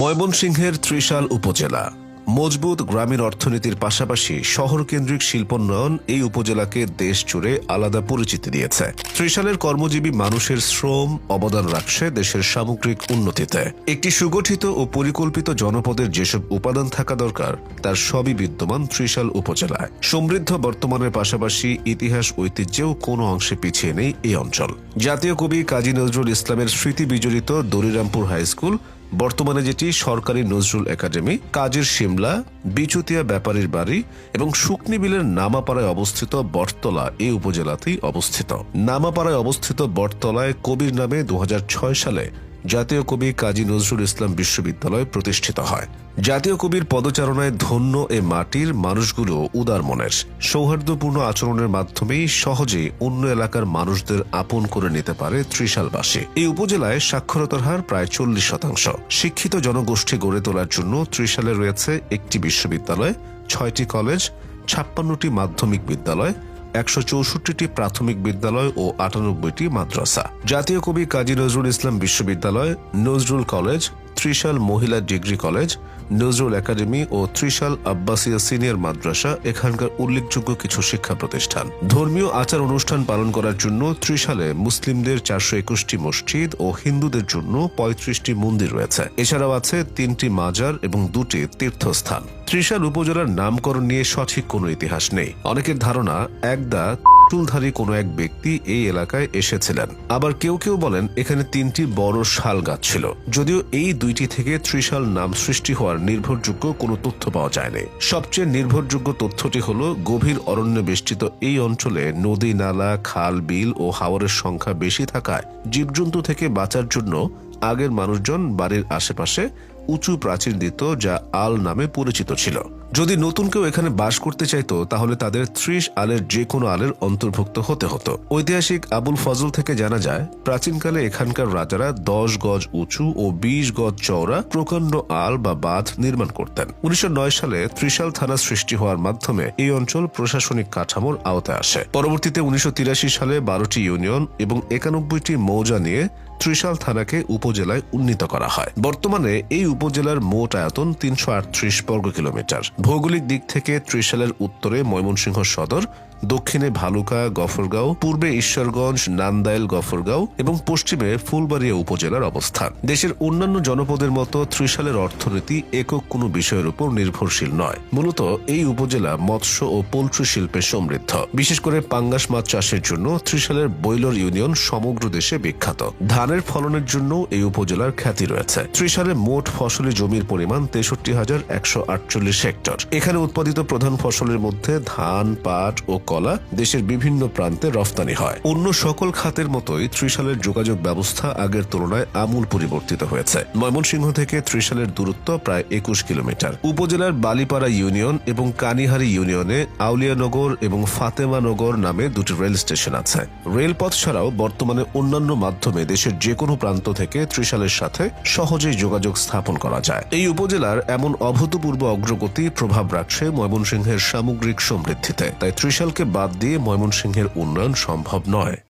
ময়মনসিংহের ত্রিশাল উপজেলা। মজবুত গ্রামীণ অর্থনীতির পাশাপাশি শহর কেন্দ্রিক শিল্পোন্নয়ন এই উপজেলাকে দেশ জুড়ে আলাদা পরিচিতি দিয়েছে। ত্রিশালের কর্মজীবী মানুষের শ্রম অবদান রাখছে দেশের সামগ্রিক উন্নতিতে। একটি সুগঠিত ও পরিকল্পিত জনপদের যেসব উপাদান থাকা দরকার, তার সবই বিদ্যমান ত্রিশাল উপজেলায়। সমৃদ্ধ বর্তমানের পাশাপাশি ইতিহাস ঐতিহ্যেও কোনো অংশে পিছিয়ে নেই এই অঞ্চল। জাতীয় কবি কাজী নজরুল ইসলামের স্মৃতি বিজড়িত দরিরামপুর হাই স্কুল বর্তমানে যেটি সরকারি নজরুল একাডেমি, কাজের শিমলা বিচুতিয়া ব্যাপারীর বাড়ি এবং শুকনি বিলের নামাপাড়ায় অবস্থিত বটতলা এই উপজেলাতেই অবস্থিত। নামাপাড়ায় অবস্থিত বটতলায় কবির নামে দু হাজার ছয় সালে জাতীয় কবি কাজী নজরুল ইসলাম বিশ্ববিদ্যালয় প্রতিষ্ঠিত হয়। জাতীয় কবির পদচারণায় ধন্য এ মাটির মানুষগুলো উদার মনের। সৌহার্দ্যপূর্ণ আচরণের মাধ্যমেই সহজে অন্য এলাকার মানুষদের আপন করে নিতে পারে ত্রিশালবাসী। এই উপজেলায় সাক্ষরতার হার প্রায় চল্লিশ শতাংশ। শিক্ষিত জনগোষ্ঠী গড়ে তোলার জন্য ত্রিশালে রয়েছে একটি বিশ্ববিদ্যালয়, ছয়টি কলেজ, ছাপ্পান্নটি মাধ্যমিক বিদ্যালয় একশো চৌষট্টিটি প্রাথমিক বিদ্যালয় ও আটানব্বইটি মাদ্রাসা। জাতীয় কবি কাজী নজরুল ইসলাম বিশ্ববিদ্যালয়, নজরুল কলেজ ত্রিশাল মহিলা ডিগ্রি কলেজ, নজরুল একাডেমি ও ত্রিশাল আব্বাসিয়া সিনিয়র মাদ্রাসা এখানকার উল্লেখযোগ্য কিছু শিক্ষা প্রতিষ্ঠান। ধর্মীয় আচার অনুষ্ঠান পালন করার জন্য ত্রিশালে মুসলিমদের চারশো একুশটি মসজিদ ও হিন্দুদের জন্য পঁয়ত্রিশটি মন্দির রয়েছে। এছাড়াও আছে তিনটি মাজার এবং দুটি তীর্থস্থান। ত্রিশাল উপজেলার নামকরণ নিয়ে সঠিক কোনো ইতিহাস নেই। অনেকের ধারণা, একদা চুলধারী কোনো এক ব্যক্তি এই এলাকায় এসেছিলেন। আবার কেউ কেউ বলেন, এখানে তিনটি বড় শাল গাছ ছিল। যদিও এই দুইটি থেকে ত্রিশাল নাম সৃষ্টি হওয়ার নির্ভরযোগ্য কোনো তথ্য পাওয়া যায়নি। সবচেয়ে নির্ভরযোগ্য তথ্যটি হল, গভীর অরণ্য বেষ্টিত এই অঞ্চলে নদী নালা, খাল, বিল ও হাওরের সংখ্যা বেশি থাকায় জীবজন্তু থেকে বাঁচার জন্য আগের মানুষজন বাড়ির আশেপাশে উঁচু প্রাচীর দিত, যা আল নামে পরিচিত ছিল। যদি নতুন কেউ এখানে বাস করতে চাইতো, তাহলে তাদের ত্রিশ আলের যে কোনো আলের অন্তর্ভুক্ত হতে হতো। ঐতিহাসিক আবুল ফজল থেকে জানা যায়, প্রাচীনকালে এখানকার রাজারা দশ গজ উঁচু ও বিশ গজ চওড়া প্রকাণ্ড আল বা বাঁধ নির্মাণ করতেন। উনিশশো নয় সালে ত্রিশাল থানা সৃষ্টি হওয়ার মাধ্যমে এই অঞ্চল প্রশাসনিক কাঠামোর আওতায় আসে। পরবর্তীতে উনিশশো তিরাশি সালে বারোটি ইউনিয়ন এবং একানব্বইটি মৌজা নিয়ে ত্রিশাল থানাকে উপজেলায় উন্নীত করা হয়। বর্তমানে এই উপজেলার মোট আয়তন তিনশো আটত্রিশ বর্গ কিলোমিটার ভৌগোলিক দিক থেকে ত্রিশালের উত্তরে ময়মনসিংহ সদর দক্ষিণে ভালুকা গফরগাঁও, পূর্বে ঈশ্বরগঞ্জ, নান্দাইল গফরগাঁও এবং পশ্চিমে ফুলবাড়িয়া উপজেলার অবস্থান। দেশের অন্যান্য জনপদের মতো ত্রিশালের অর্থনীতি একক কোনো বিষয়ের উপর নির্ভরশীল নয়। মূলত এই উপজেলা মৎস্য ও পোল্ট্রি শিল্পে সমৃদ্ধ। বিশেষ করে পাঙ্গাস মাছ চাষের জন্য ত্রিশালের বৈলর ইউনিয়ন সমগ্র দেশে বিখ্যাত। ধানের ফলনের জন্য এই উপজেলার খ্যাতি রয়েছে। ত্রিশালে মোট ফসলি জমির পরিমাণ তেষট্টি হাজার একশো আটচল্লিশ হেক্টর। এখানে উৎপাদিত প্রধান ফসলের মধ্যে ধান, পাট ও কলা দেশের বিভিন্ন প্রান্তে রফতানি হয়। অন্য সকল খাতের মতোই ত্রিশালের যোগাযোগ ব্যবস্থা আগের তুলনায় আমূল পরিবর্তিত হয়েছে। ময়মনসিংহ থেকে ত্রিশালের দূরত্ব প্রায় একুশ কিলোমিটার। উপজেলার বালিপাড়া ইউনিয়ন এবং কানিহারি ইউনিয়নে আউলিয়ানগর এবং ফাতেমানগর নামে দুটি রেল স্টেশন আছে। রেলপথ ছাড়াও বর্তমানে অন্যান্য মাধ্যমে দেশের যে কোনো প্রান্ত থেকে ত্রিশালের সাথে সহজেই যোগাযোগ স্থাপন করা যায়। এই উপজেলার এমন অভূতপূর্ব অগ্রগতি প্রভাব রাখছে ময়মনসিংহের সামগ্রিক সমৃদ্ধিতে। তাই ত্রিশালকে বাদ দিয়ে ময়মনসিংহের উন্নয়ন সম্ভব নয়।